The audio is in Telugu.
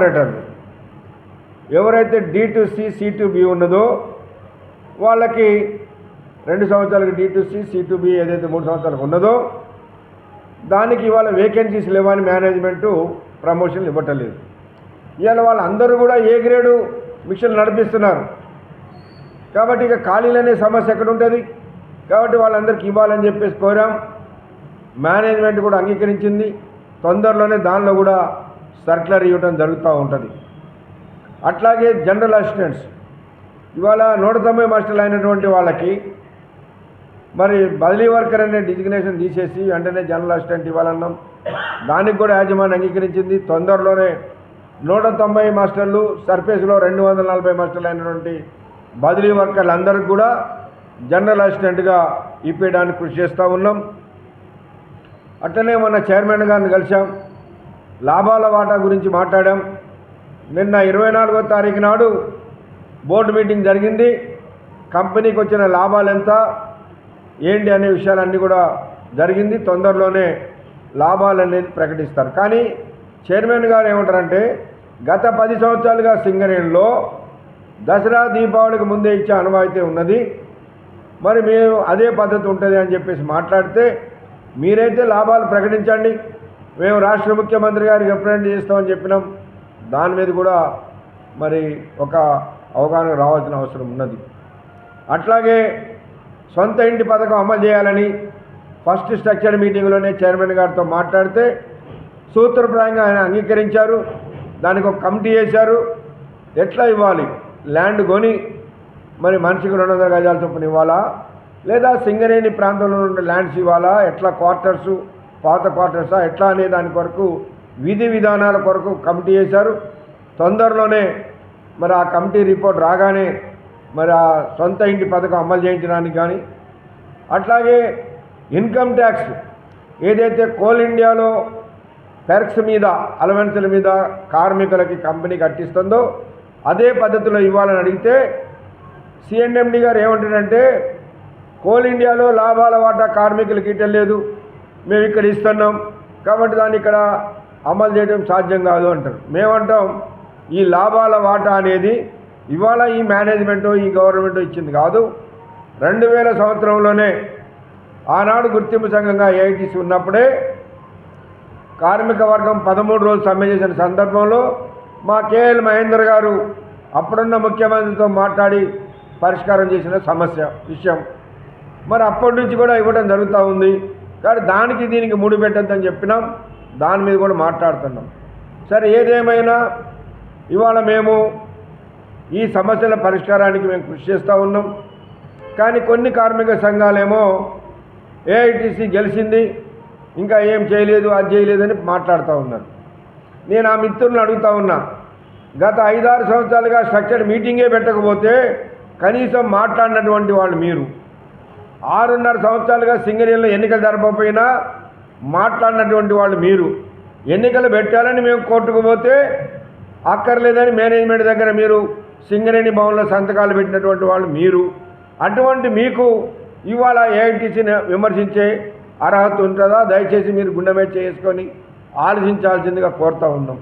ఆపరేటర్లు ఎవరైతే D to C C to B ఉన్నదో వాళ్ళకి రెండు సంవత్సరాలకి D to C C to B ఏదైతే మూడు సంవత్సరాలకు ఉన్నదో దానికి ఇవాళ వేకెన్సీస్ లేవని మేనేజ్మెంటు ప్రమోషన్లు ఇవ్వటలేదు. ఇవాళ వాళ్ళందరూ కూడా ఏ గ్రేడు మిషన్లు నడిపిస్తున్నారు? కాబట్టి ఇక ఖాళీలు అనే సమస్య ఎక్కడ ఉంటుంది కాబట్టి వాళ్ళందరికీ ఇవ్వాలని చెప్పేసి కోరాం. మేనేజ్మెంట్ కూడా అంగీకరించింది. తొందరలోనే దానిలో కూడా సర్క్యులర్ ఇవ్వడం జరుగుతూ ఉంటుంది. అట్లాగే జనరల్ అసిస్టెంట్స్ ఇవాళ నూట తొంభై మాస్టర్లు అయినటువంటి వాళ్ళకి మరి బదిలీ వర్కర్ అనే డిజిగ్నేషన్ తీసేసి వెంటనే జనరల్ అసిస్టెంట్ ఇవ్వాలన్నాం. దానికి కూడా యాజమాన్యం అంగీకరించింది. తొందరలోనే నూట తొంభై మాస్టర్లు సర్ఫేస్లో రెండు వందల నలభై మాస్టర్లు అయినటువంటి బదిలీ వర్కర్లు అందరికి కూడా జనరల్ అసిస్టెంట్గా ఇప్పేయడానికి కృషి చేస్తూ ఉన్నాం. అట్లనే మన చైర్మన్ గారిని కలిసాం లాభాల వాటా గురించి మాట్లాడాం. నిన్న ఇరవై నాలుగో తారీఖు నాడు బోర్డు మీటింగ్ జరిగింది. కంపెనీకి వచ్చిన లాభాలు ఎంత ఏంటి అనే విషయాలన్నీ కూడా జరిగింది. తొందరలోనే లాభాలు అనేది ప్రకటిస్తారు. కానీ చైర్మన్ గారు ఏమంటారంటే గత పది సంవత్సరాలుగా సింగరేణిలో దసరా దీపావళికి ముందే ఇచ్చే అనువైతే ఉన్నది. మరి మేము అదే పద్ధతి ఉంటుంది అని చెప్పేసి మాట్లాడితే మీరైతే లాభాలు ప్రకటించండి. మేము రాష్ట్ర ముఖ్యమంత్రి గారికి రిప్రజెంట్ చేస్తామని చెప్పినాం. దాని మీద కూడా మరి ఒక అవగాహన రావాల్సిన అవసరం ఉన్నది. అట్లాగే సొంత ఇంటి పథకం అమలు చేయాలని ఫస్ట్ స్ట్రక్చర్ మీటింగ్లోనే చైర్మన్ గారితో మాట్లాడితే సూత్రప్రాయంగా ఆయన అంగీకరించారు. దానికి ఒక కమిటీ వేశారు. ఎట్లా ఇవ్వాలి? ల్యాండ్ కొని మరి మనిషికి రెండు వందల గజాల చొప్పున ఇవ్వాలా? లేదా సింగరేణి ప్రాంతంలో ఉండే ల్యాండ్స్ ఇవ్వాలా? ఎట్లా క్వార్టర్సు పాత క్వార్టర్సా ఎట్లా అనే దాని కొరకు విధి విధానాల కొరకు కమిటీ వేశారు. తొందరలోనే మరి ఆ కమిటీ రిపోర్ట్ రాగానే మరి ఆ సొంత ఇంటి పథకం అమలు చేయించడానికి కానీ అట్లాగే ఇన్కమ్ ట్యాక్స్ ఏదైతే కోల్ ఇండియాలో పెర్క్స్ మీద అలవెన్సుల మీద కార్మికులకి కంపెనీ కట్టిస్తుందో అదే పద్ధతిలో ఇవ్వాలని అడిగితే సిఎన్ఎండి గారు ఏమంటారంటే కోల్ ఇండియాలో లాభాల వాటా కార్మికులకి ఇవ్వలేదు మేము ఇక్కడ ఇస్తున్నాం కాబట్టి దాన్ని ఇక్కడ అమలు చేయడం సాధ్యం కాదు అంటారు. మేమంటాం ఈ లాభాల వాటా అనేది ఇవాళ ఈ మేనేజ్మెంట్ ఈ గవర్నమెంట్ ఇచ్చింది కాదు. రెండు వేల సంవత్సరంలోనే ఆనాడు గుర్తింపు సంఘంగా ఏఐటీసీ ఉన్నప్పుడే కార్మిక వర్గం పదమూడు రోజులు సమ్మె చేసిన సందర్భంలో మా కేఎల్ మహేందర్ గారు అప్పుడున్న ముఖ్యమంత్రితో మాట్లాడి పరిష్కారం చేసిన సమస్య విషయం. మరి అప్పటి నుంచి కూడా ఇవ్వడం జరుగుతూ ఉంది. కానీ దానికి దీనికి ముడి పెట్టద్దని చెప్పినాం. దాని మీద కూడా మాట్లాడుతున్నాం. సరే ఏదేమైనా ఇవాళ మేము ఈ సమస్యల పరిష్కారానికి మేము కృషి చేస్తూ ఉన్నాం. కానీ కొన్ని కార్మిక సంఘాలేమో ఏఐటీసీ గెలిచింది ఇంకా ఏం చేయలేదు అది చేయలేదని మాట్లాడుతూ ఉన్నారు. నేను ఆ మిత్రులను అడుగుతా ఉన్నా గత ఐదారు సంవత్సరాలుగా స్ట్రక్చర్డ్ మీటింగే పెట్టకపోతే కనీసం మాట్లాడినటువంటి వాళ్ళు మీరు. ఆరున్నర సంవత్సరాలుగా సింగరేణిలో ఎన్నికలు జరపకపోయినా మాట్లాడినటువంటి వాళ్ళు మీరు. ఎన్నికలు పెట్టాలని మేము కోర్టుకు పోతే అక్కర్లేదని మేనేజ్మెంట్ దగ్గర మీరు సింగరేణి భవన్లో సంతకాలు పెట్టినటువంటి వాళ్ళు మీరు. అటువంటి మీకు ఇవాళ ఏఐటీసీని విమర్శించే అర్హత ఉంటుందా? దయచేసి మీరు గుండె చేసుకొని ఆలోచించాల్సిందిగా కోరుతా ఉన్నాం.